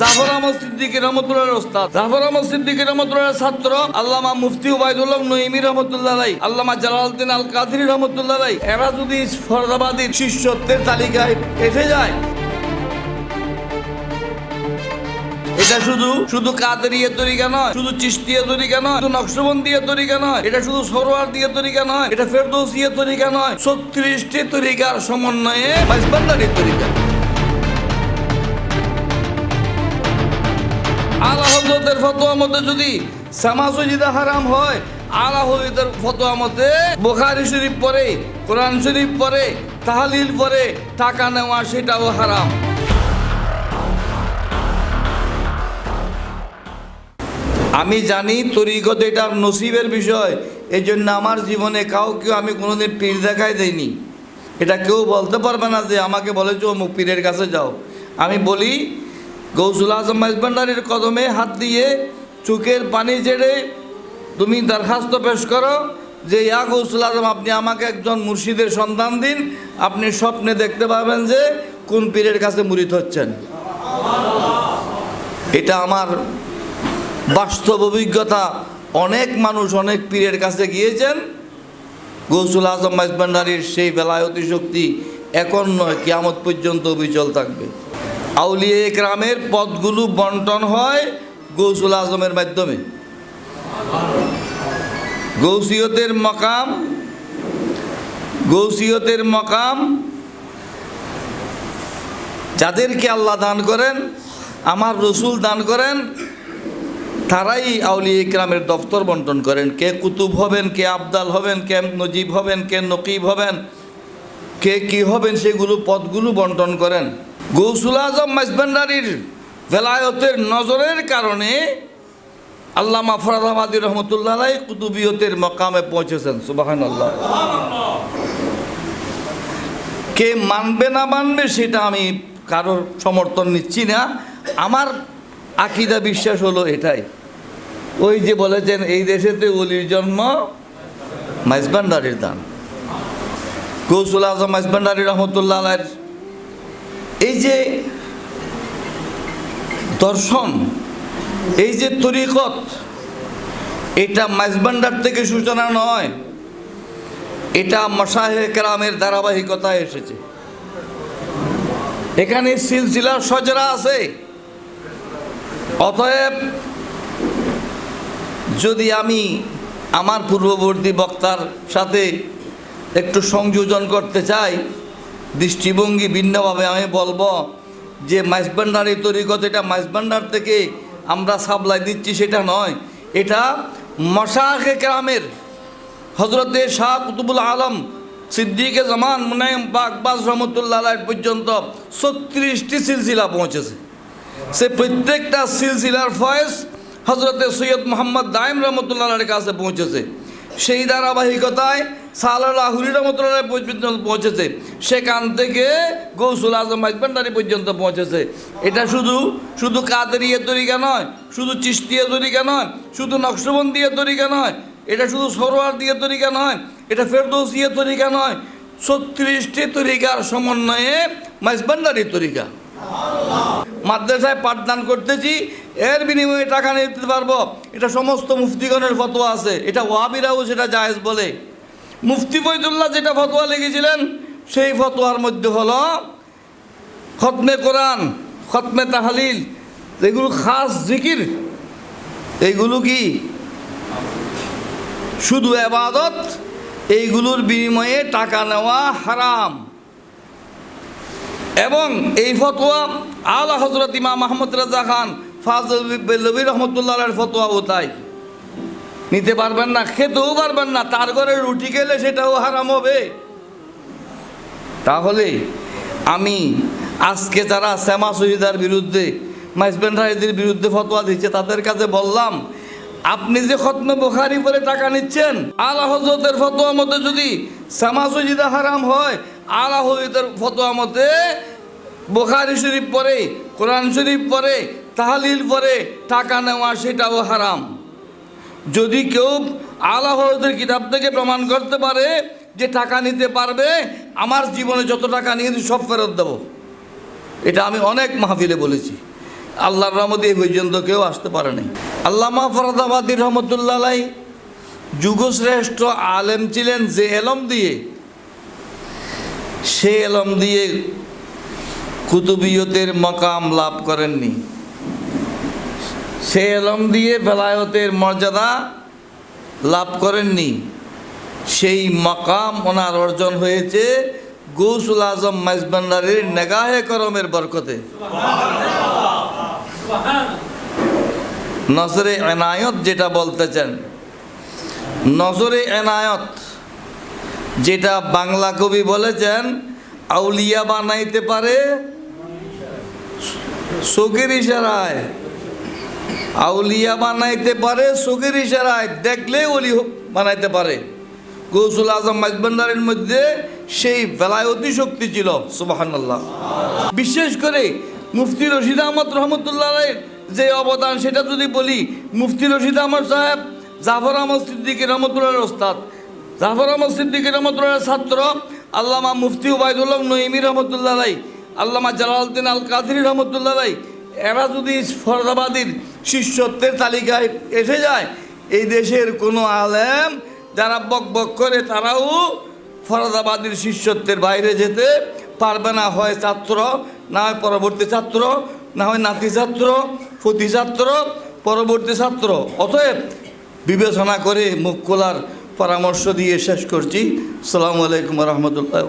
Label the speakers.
Speaker 1: জাফর আহমদ সিদ্দিকী ওস্তাদ। জাফর আহমদ সিদ্দিকী ছাত্র, আল্লামা মুফতি উবাইদুল্লাহ নঈমি রহমতুল্লাহ আলাই আল কাদির রহমতুল্লাহ আলাই এরা যদি ফরদাবাদীর শিষ্যত্বের তালিকায় এসে যায় এটা শুধু শুধু কাদেরিয়া তরিকা নয়, শুধু চিস্তিয়া তরিকা নয়, শুধু নকশবন্দিয়া তরিকা নয়, এটা শুধু সরোয়ার দিয়ে তরিকা নয়, এটা ফেরদৌসিয়া তরিকা নয়, ছত্রিশটি তরিকার সমন্বয়ে বাইসবান্দারির তরিকা। আলা ফতোয়া মতে যদি সামাসজিদা হারাম হয় আলা ফতোয়া মতে বোখারি শরীফ পরে কোরআন শরীফ পরে তাহালিল পরে টাকা নেওয়া সেটাও হারাম। আমি জানি তরিকত এটা নসিবের বিষয়। এই জন্য আমার জীবনে কাউকে আমি কোনোদিন পীর দেখাই দেইনি। এটা কেউ বলতে পারবে না যে আমাকে বলে বলেছে অমুক পীরের কাছে যাও। আমি বলি, গৌসুল আজম মাইজবান্ডারির কদমে হাত দিয়ে চোখের পানি ছেড়ে তুমি দরখাস্ত পেশ করো যে, ইয়া গৌসুল আজম, আপনি আমাকে একজন মুর্শিদের সন্ধান দিন। আপনি স্বপ্নে দেখতে পাবেন যে কোন পীরের কাছে মুরিদ হচ্ছেন। এটা আমার বাস্তব অভিজ্ঞতা। অনেক মানুষ অনেক পীরের কাছে গিয়েছেন। গৌসুল আজম মাইজবান্ডারির সেই বেলায়তি শক্তি এখন নয়, কিয়ামত পর্যন্ত অবিচল থাকবে। আউলিয়া একরামের পদগুলো বন্টন হয় গৌসুল আজমের মাধ্যমে। গৌসিয়তের মকাম গৌসিয়তের মকাম। যাদেরকে আল্লাহ দান করেন, আমার রসুল দান করেন তারাই আউলিয়া ইকরামের দফতর বন্টন করেন। কে কুতুব হবেন, কে আবদাল হবেন, কে নজিব হবেন, কে নকিব হবেন, কে কি হবেন, সেগুলো পদগুলো বন্টন করেন। গৌসুল আজম মাইজবান্ডারির ভেলায়তের নজরের কারণে আল্লামা ফরাদাবাদী রহমতুল্লাহ আলাই কুতুবিয়তের মকামে পৌঁছেছেন সুবাহান আল্লাহ কে মানবে না মানবে সেটা আমি কারোর সমর্থন নিচ্ছি না। আমার আকিদা, বিশ্বাস হলো এটাই। ওই যে বলেছেন, এই দেশেতে অলির জন্ম মাইজবান্ডারির দান। কৌশল আজম মাইজবান্ডারি রহমতুল্লাহ এই যে দর্শন, এই যে তরিকত, এটা মাইজবান্ডার থেকে সূচনা নয়, এটা মশাহে কেরামের ধারাবাহিকতায় এসেছে। এখানে সিলসিলার সজরা আছে। অতএব যদি আমি আমার পূর্ববর্তী বক্তার সাথে একটু সংযোজন করতে চাই, দৃষ্টিভঙ্গি ভিন্নভাবে আমি বলব যে মাইসবান্ডারি তরিকত, এটা মাইসবান্ডার থেকে আমরা সাপ্লাই দিচ্ছি সেটা নয়, এটা মশাহে গ্রামের হজরতে শাহ কুতুবুল আলম সিদ্দিকে জামান মুনাইম বাকবাজ রহমতুল্লাহ পর্যন্ত ছত্রিশটি সিলসিলা পৌঁছেছে। সে প্রত্যেকটা সিলসিলার ফয়েজ হজরতে সৈয়দ মোহাম্মদ দাইম রহমতুল্লাহের কাছে পৌঁছেছে। সেই ধারাবাহিকতায় সালাহুরি রহমতুল্লাহ পৌঁছেছে। সেখান থেকে গৌসুল আজম মাইজবান্ডারি পর্যন্ত পৌঁছেছে। এটা শুধু শুধু কাদেরিয়া তরিকা নয়, শুধু চিস্তিয়া তরিকা নয়, শুধু নকশবন্দিয়া তরিকা নয়, এটা শুধু সরোয়ার দিয়ে তরিকা নয়, এটা ফেরদৌসিয়া তরিকা নয়, ছত্রিশটি তরিকার সমন্বয়ে মাইজবান্ডারি তরিকা। মাদ্রাসায় পাঠদান করতেছি, এর বিনিময়ে টাকা নিতে পারব। এটা সমস্ত মুফতিগণের ফতোয়া আছে। এটা ওয়াবিরাও সেটা জায়েজ বলে। মুফতি বৈদুল্লাহ যেটা ফতোয়া লিখেছিলেন, সেই ফতোয়ার মধ্যে হলো খতমে কোরআন, খতমে তাহালিল। এগুলো খাস জিকির। এইগুলো কি? শুধু এবাদত, এইগুলোর বিনিময়ে টাকা নেওয়া হারাম। এবং এই ফতোয়া আলা হজরত ইমাম মাহমুদ রাজা খান ফাজলবী রহমতুল্লাহের ফতোয়াও তাই। নিতে পারবেন না, খেতেও পারবেন না, তার ঘরে রুটি খেলে সেটাও হারাম হবে। তাহলে আমি আজকে যারা শ্যামা শহীদার বিরুদ্ধে মাইসবেন রায়দের বিরুদ্ধে ফতোয়া দিচ্ছে, তাদের কাছে বললাম, আপনি যে খতমে বোখারি করে টাকা নিচ্ছেন, আলা হজরতের ফতোয়া মতে যদি শ্যামা শহীদা হারাম হয়, আলা হজরতের ফতোয়া মতে বোখারি শরীফ পরে কোরআন শরীফ পরে তাহালিল পরে টাকা নেওয়া সেটাও হারাম। যদি কেউ আলা হজরতের কিতাব থেকে প্রমাণ করতে পারে যে টাকা নিতে পারবে, আমার জীবনে যত টাকা নিয়েছি সব ফেরত দেবো। এটা আমি অনেক মাহফিলে বলেছি। আল্লাহর রহমতে এই পর্যন্ত কেউ আসতে পারে নাই। আল্লামা ফরদাবাদী রহমতুল্লাহ যুগশ্রেষ্ঠ আলেম ছিলেন যে এলম দিয়ে, সে এলম দিয়ে কুতুবিয়তের মকাম লাভ করেননি। সে এলম দিয়ে বেলায়তের মর্যাদা লাভ করেননি। সেই মকাম ওনার অর্জন হয়েছে গৌসুল আজম মাইজবান্ডারির নেগাহে করমের বরকতে। নজরে এনায়ত যেটা বলতেছেন, নজরে এনায়ত যেটা বাংলা কবি বলেছেন আউলিয়া বানাইতে পারে? চোখের ইশারায়। আউলিয়া বানাইতে পারে চোখের ইশারায়। দেখলে অলি বানাইতে পারে। গৌসুল আজম মাজবান্ডারের মধ্যে সেই বেলায়তি শক্তি ছিল সুবাহান্লাহ বিশেষ করে মুফতি রশিদ আহমদ রহমতুল্লাহ যে অবদান, সেটা যদি বলি, মুফতি রশিদ আহমদ সাহেব, জাফর আহমদ সিদ্দিকী রহমতুল্লাহর ওস্তাদ। জাফর আহমদ সিদ্দিকী রহমতুল্লাহর ছাত্র আল্লামা মুফতি উবায়দুল্লাহ নঈমি রহমতুল্লাহ রাই আল্লামা জালালউদ্দিন আল কাদির রহমতুল্লাহ রাই এরা যদি ফরদাবাদীর শিষ্যত্বের তালিকায় এসে যায়, এই দেশের কোনো আলেম যারা বক বক করে তারাও ফরদাবাদীর শিষ্যত্বের বাইরে যেতে পারবে না, হয় ছাত্র, না হয় পরবর্তী ছাত্র, না হয় নাতি ছাত্র ফতি ছাত্র, পরবর্তী ছাত্র। অতএব বিবেচনা করে মুখ খোলার পরামর্শ দিয়ে শেষ করছি। সালামু আলাইকুম রহমতুল্লাহ